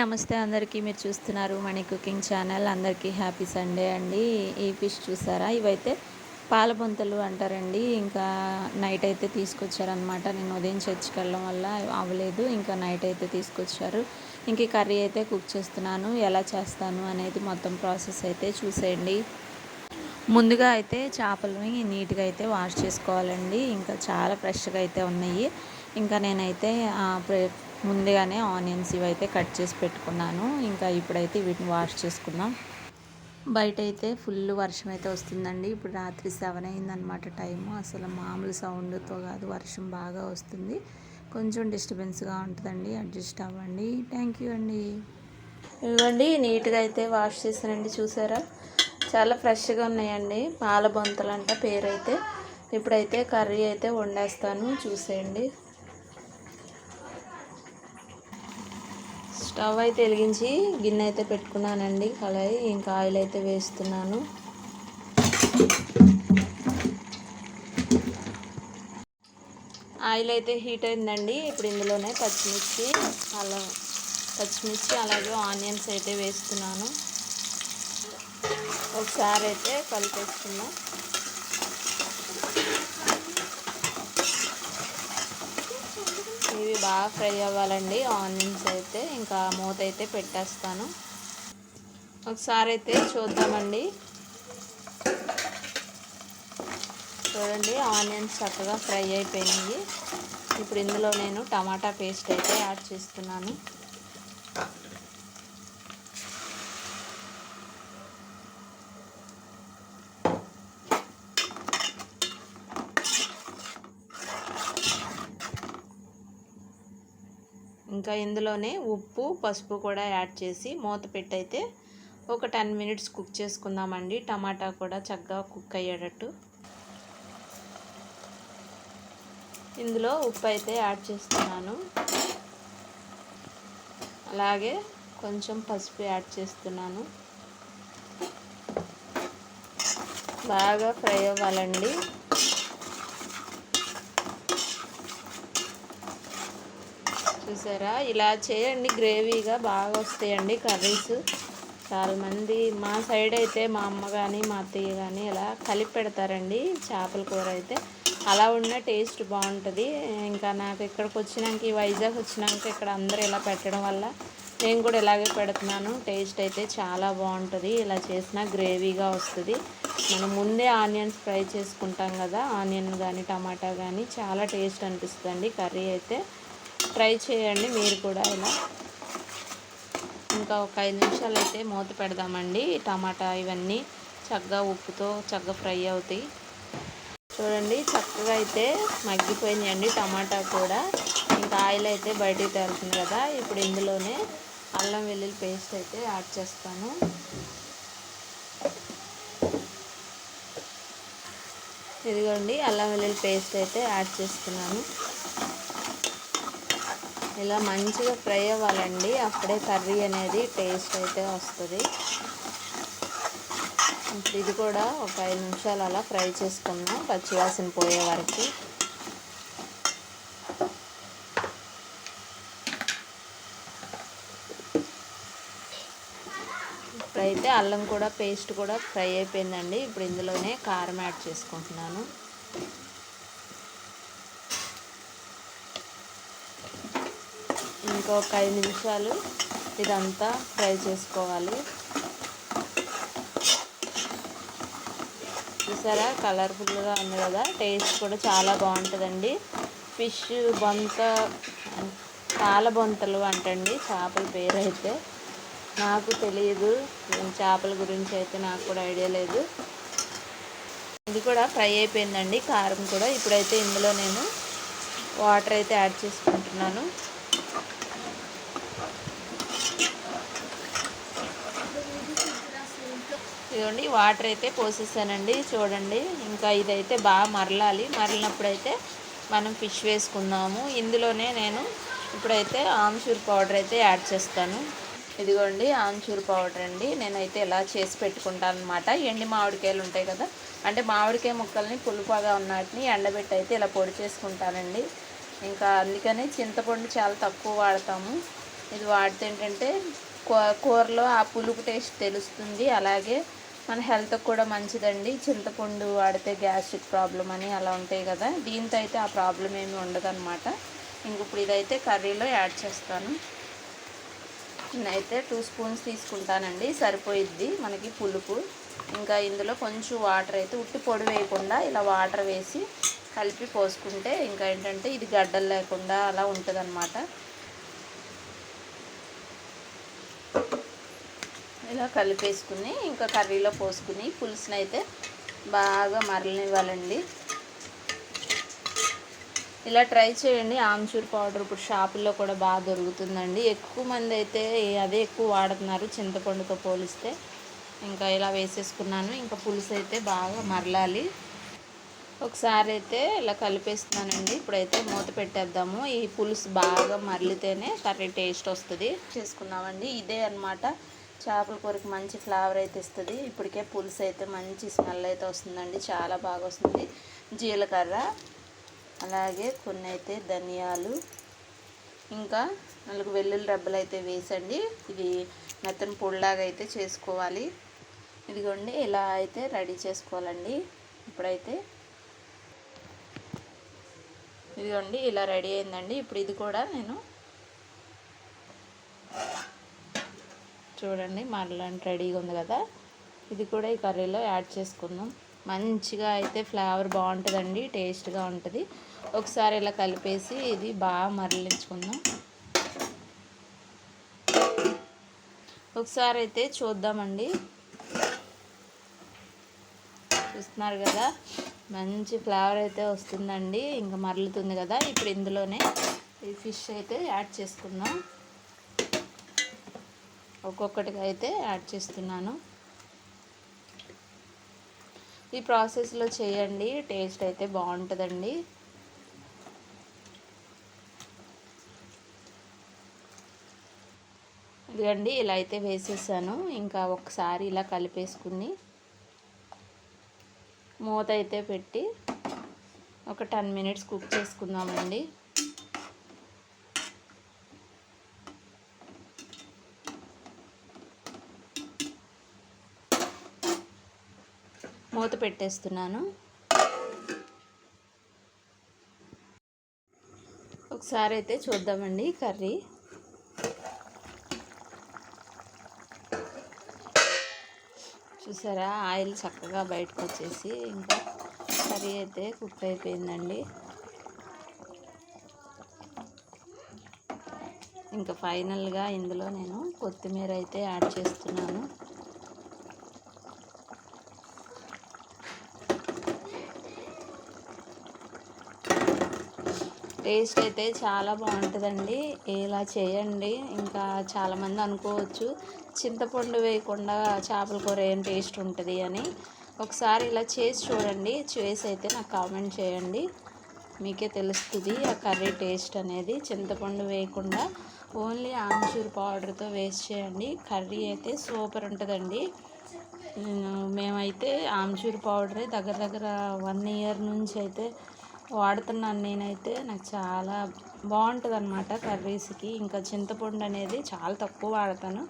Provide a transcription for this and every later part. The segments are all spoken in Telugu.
నమస్తే అందరికీ. మీరు చూస్తున్నారు మణి కుకింగ్ ఛానల్. అందరికీ హ్యాపీ సండే అండి. ఈ ఫిష్ చూసారా? ఇవైతే పాల బొంతలు అంటారండి. ఇంకా నైట్ అయితే తీసుకొచ్చారనమాట నేను ఉదయం చర్చికి వెళ్ళడం వల్ల అవ్వలేదు. ఇంకా నైట్ అయితే తీసుకొచ్చారు. ఇంక కర్రీ అయితే కుక్ చేస్తున్నాను. ఎలా చేస్తాను అనేది మొత్తం ప్రాసెస్ అయితే చూసేయండి. ముందుగా అయితే చేపలని నీట్గా అయితే వాష్ చేసుకోవాలండి. ఇంకా చాలా ఫ్రెష్గా అయితే ఉన్నాయి. ఇంకా నేనైతే ముందుగానే ఆనియన్స్ ఇవైతే కట్ చేసి పెట్టుకున్నాను. ఇంకా ఇప్పుడైతే వీటిని వాష్ చేసుకుందాం. బయట అయితే ఫుల్ వర్షం అయితే వస్తుందండి. ఇప్పుడు రాత్రి సెవెన్ అయిందనమాట టైము. అసలు మామూలు సౌండ్తో కాదు వర్షం బాగా వస్తుంది. కొంచెం డిస్టర్బెన్స్గా ఉంటుందండి. అడ్జస్ట్ అవ్వండి. థ్యాంక్ యూ అండి. ఇవ్వండి నీట్గా అయితే వాష్ చేసానండి చూసారా? చాలా ఫ్రెష్గా ఉన్నాయండి. పాల బొంతలంట అంట పేరైతే. ఇప్పుడైతే కర్రీ అయితే వండేస్తాను. చూసేయండి. స్టవ్ అయితే వెలిగించి గిన్నె అయితే పెట్టుకున్నానండి కళాయి ఇంకా ఆయిల్ అయితే వేస్తున్నాను. ఆయిల్ అయితే హీట్ అయిందండి ఇప్పుడు ఇందులోనే పచ్చిమిర్చి అలా పచ్చిమిర్చి అలాగే ఆనియన్స్ అయితే వేస్తున్నాను. ఒకసారి అయితే కలిపేస్తున్నాను ఇవి బాగా ఫ్రై అవ్వాలండి. ఆనియన్స్ అయితే ఇంకా మూత అయితే పెట్టేస్తాను. ఒకసారి అయితే చూద్దామండి. చూడండి ఆనియన్స్ చక్కగా ఫ్రై అయిపోయినాయి. ఇప్పుడు ఇందులో నేను టమాటా పేస్ట్ అయితే యాడ్ చేస్తున్నాను. ఇంకా ఇందులోనే ఉప్పు పసుపు కూడా యాడ్ చేసి మూత పెట్టయితే ఒక టెన్ మినిట్స్ కుక్ చేసుకుందామండి. టమాటా కూడా చక్కగా కుక్ అయ్యేటట్టు. ఇందులో ఉప్పు అయితే యాడ్ చేస్తున్నాను. అలాగే కొంచెం పసుపు యాడ్ చేస్తున్నాను. బాగా ఫ్రై అవ్వాలండి. చూసారా? ఇలా చేయండి గ్రేవీగా బాగా వస్తాయండి కర్రీస్. చాలామంది మా సైడ్ అయితే మా అమ్మ కానీ మా అత్తయ్య కానీ ఇలా కలిపి పెడతారండి చేపల కూర అయితే. అలా ఉన్న టేస్ట్ బాగుంటుంది. ఇంకా నాకు ఇక్కడికి వచ్చినాక ఈ వైజాగ్ వచ్చినాక ఇక్కడ అందరూ ఇలా పెట్టడం వల్ల నేను కూడా ఇలాగే పెడుతున్నాను. టేస్ట్ అయితే చాలా బాగుంటుంది. ఇలా చేసిన గ్రేవీగా వస్తుంది. మనం ముందే ఆనియన్స్ ఫ్రై చేసుకుంటాం కదా ఆనియన్ కానీ టమాటా కానీ చాలా టేస్ట్ అనిపిస్తుంది కర్రీ అయితే. ట్రై చేయండి మీరు కూడా ఇలా. ఇంకా ఒక ఐదు నిమిషాలు అయితే మూత పెడదామండి. టమాటా ఇవన్నీ చక్కగా ఉప్పుతో చక్కగా ఫ్రై అవుతాయి. చూడండి చక్కగా అయితే మగ్గిపోయిందండి టమాటా కూడా. ఇంకా ఆయిల్ అయితే బయటికి తేలుతుంది కదా. ఇప్పుడు ఇందులోనే అల్లం వెల్లుల్లి పేస్ట్ అయితే యాడ్ చేస్తాను. ఇదిగోండి అల్లం వెల్లుల్లి పేస్ట్ అయితే యాడ్ చేస్తున్నాను. ఇలా మంచిగా ఫ్రై అవ్వాలండి. అప్పుడే కర్రీ అనేది టేస్ట్ అయితే వస్తుంది. ఇది కూడా ఒక ఐదు నిమిషాలు అలా ఫ్రై చేసుకుందాం. పచ్చివాసన పోయే వరకు. ఇప్పుడైతే అల్లం కూడా పేస్ట్ కూడా ఫ్రై అయిపోయిందండి. ఇప్పుడు ఇందులోనే కారం యాడ్ చేసుకుంటున్నాను. ఇంకొక ఒక ఐదు నిమిషాలు ఇదంతా ఫ్రై చేసుకోవాలి. చూసారా? కలర్ఫుల్గా ఉంది కదా? టేస్ట్ కూడా చాలా బాగుంటుందండి. ఫిష్ బొంత పాల బొంతలు అంటండి చేపల పేరు అయితే నాకు తెలియదు చేపల గురించి అయితే నాకు కూడా ఐడియా లేదు. ఇది కూడా ఫ్రై అయిపోయిందండి. కారం కూడా. ఇప్పుడైతే ఇందులో నేను వాటర్ అయితే యాడ్ చేసుకుంటున్నాను. ఇదిగోండి వాటర్ అయితే పోసేసానండి చూడండి. ఇంకా ఇదైతే బాగా మరలాలి. మరలినప్పుడైతే మనం ఫిష్ వేసుకుందాము. ఇందులోనే నేను ఇప్పుడైతే ఆమ్చూర్ పౌడర్ అయితే యాడ్ చేస్తాను. ఇదిగోండి ఆమ్చూర్ పౌడర్ అండి. నేనైతే ఇలా చేసి పెట్టుకుంటాను అనమాట ఎండి మామిడికాయలు ఉంటాయి కదా అంటే మామిడికాయ ముక్కల్ని పులుపుగా ఉన్నటిని ఎండబెట్టి అయితే ఇలా పొడి చేసుకుంటానండి. ఇంకా అందుకని చింతపండు చాలా తక్కువ వాడతాము. ఇది వాడితే ఏంటంటే కూరలో ఆ పులుపు టేస్ట్ తెలుస్తుంది. అలాగే మన హెల్త్కి కూడా మంచిదండి. చింతపండు వాడితే గ్యాస్ట్రిక్ ప్రాబ్లం అని అలా ఉంటాయి కదా. దీంతో అయితే ఆ ప్రాబ్లం ఏమి ఉండదు అనమాట ఇంక ఇప్పుడు ఇదైతే కర్రీలో యాడ్ చేస్తాను. నేనైతే టూ స్పూన్స్ తీసుకుంటానండి. సరిపోయిద్ది మనకి పులుపు. ఇంకా ఇందులో కొంచెం వాటర్ అయితే ఉట్టి పొడి వేయకుండా ఇలా వాటర్ వేసి కలిపి పోసుకుంటే ఇంకా ఏంటంటే ఇది గడ్డలు లేకుండా అలా ఉంటుంది ఇలా కలిపేసుకుని ఇంకా కర్రీలో పోసుకుని పులుసుని అయితే బాగా మరలనివ్వాలండి. ఇలా ట్రై చేయండి. ఆమ్చూర్ పౌడర్ ఇప్పుడు షాపుల్లో కూడా బాగా దొరుకుతుందండి. ఎక్కువ మంది అయితే అదే ఎక్కువ వాడుతున్నారు చింతపండుతో పోలిస్తే. ఇంకా ఇలా వేసేసుకున్నాను. ఇంకా పులుసు అయితే బాగా మరలాలి. ఒకసారి అయితే ఇలా కలిపేస్తున్నానండి. ఇప్పుడైతే మూత పెట్టేద్దాము. ఈ పులుసు బాగా మరలితేనే కర్రీ టేస్ట్ వస్తుంది. చేసుకున్నామండి ఇదే అనమాట చేపల కూరకి మంచి ఫ్లేవర్ అయితే ఇస్తుంది. ఇప్పటికే పులుసు అయితే మంచి స్మెల్ అయితే వస్తుందండి. చాలా బాగా వస్తుంది. జీలకర్ర అలాగే కొన్ని అయితే ధనియాలు ఇంకా నాలుగు వెల్లుల్లి రబ్బలు అయితే వేసండి. ఇది మెత్తని పొడిలాగా అయితే చేసుకోవాలి. ఇదిగోండి ఇలా అయితే రెడీ చేసుకోవాలండి. ఇప్పుడైతే ఇదిగోండి ఇలా రెడీ అయిందండి. ఇప్పుడు ఇది కూడా నేను చూడండి మరలాంటి రెడీగా ఉంది కదా. ఇది కూడా ఈ కర్రీలో యాడ్ చేసుకుందాం. మంచిగా అయితే ఫ్లేవర్ బాగుంటుందండి టేస్ట్గా ఉంటుంది. ఒకసారి ఇలా కలిపేసి ఇది బాగా మరలించుకుందాం. ఒకసారి అయితే చూద్దామండి. చూస్తున్నారు కదా మంచి ఫ్లేవర్ అయితే వస్తుందండి ఇంకా మరలుతుంది కదా. ఇప్పుడు ఇందులోనే ఈ ఫిష్ అయితే యాడ్ చేసుకుందాం. ఒక్కొక్కటిగా అయితే యాడ్ చేస్తున్నాను. ఈ ప్రాసెస్లో చేయండి టేస్ట్ అయితే బాగుంటుందండి. ఇదిగండి ఇలా అయితే వేసేసాను. ఇంకా ఒకసారి ఇలా కలిపేసుకుని మూత అయితే పెట్టి ఒక టెన్ మినిట్స్ కుక్ చేసుకుందామండి. మూత పెట్టేస్తున్నాను. ఒకసారి అయితే చూద్దామండి కర్రీ. చూసారా? ఆయిల్ చక్కగా బయటకు వచ్చేసి ఇంకా కర్రీ అయితే కుక్ అయిపోయిందండి. ఇంకా ఫైనల్గా ఇందులో నేను కొత్తిమీర అయితే యాడ్ చేస్తున్నాను. టేస్ట్ అయితే చాలా బాగుంటుందండి. ఇలా చేయండి. ఇంకా చాలామంది అనుకోవచ్చు చింతపండు వేయకుండా చేపల కూర ఏం టేస్ట్ ఉంటుంది అని. ఒకసారి ఇలా చేసి చూడండి. చేసి అయితే నాకు కామెంట్ చేయండి. మీకే తెలుస్తుంది ఆ కర్రీ టేస్ట్ అనేది. చింతపండు వేయకుండా ఓన్లీ ఆమ్చూర్ పౌడర్తో వేస్ట్ చేయండి. కర్రీ అయితే సూపర్ ఉంటుందండి. మేమైతే ఆమ్చూర్ పౌడరే దగ్గర దగ్గర వన్ ఇయర్ నుంచి అయితే వాడుతున్నాను నేనైతే. నాకు చాలా బాగుంటుంది అనమాట కర్రీస్కి. ఇంకా చింతపండు అనేది చాలా తక్కువ వాడతాను.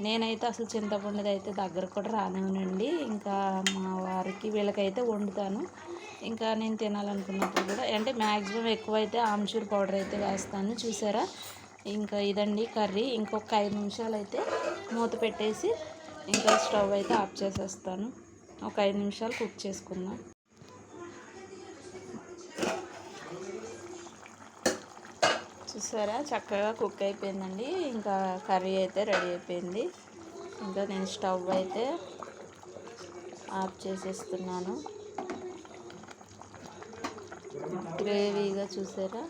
నేనైతే అసలు చింతపండుది అయితే దగ్గర కూడా రానివ్వనండి. ఇంకా మా వారికి వీళ్ళకైతే వండుతాను. ఇంకా నేను తినాలనుకున్నప్పుడు కూడా అంటే మ్యాక్సిమం ఎక్కువైతే ఆమ్చూర్ పౌడర్ అయితే వేస్తాను. చూసారా? ఇంకా ఇదండి కర్రీ. ఇంకొక ఐదు నిమిషాలు అయితే మూత పెట్టేసి ఇంకా స్టవ్ అయితే ఆఫ్ చేసేస్తాను. ఒక ఐదు నిమిషాలు కుక్ చేసుకుందాం. చూసారా? చక్కగా కుక్ అయిపోయిందండి. ఇంకా కర్రీ అయితే రెడీ అయిపోయింది. ఇంకా నేను స్టవ్ అయితే ఆఫ్ చేసేస్తున్నాను. గ్రేవీగా చూసారా?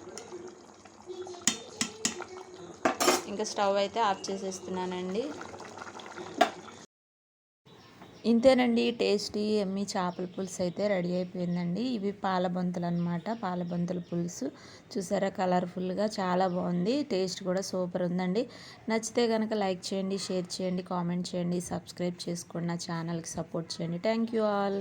ఇంకా స్టవ్ అయితే ఆఫ్ చేసేస్తున్నానండి. ఇంతేనండి టేస్టీ ఎమ్మి చేపల పులుసు అయితే రెడీ అయిపోయిందండి. ఇవి పాలబంతులు అనమాట పాలబంతుల పులుసు. చూసారా కలర్ఫుల్గా చాలా బాగుంది. టేస్ట్ కూడా సూపర్ ఉందండి. నచ్చితే కనుక లైక్ చేయండి షేర్ చేయండి కామెంట్ చేయండి సబ్స్క్రైబ్ చేసుకోండి నా ఛానల్కి సపోర్ట్ చేయండి. Thank you all.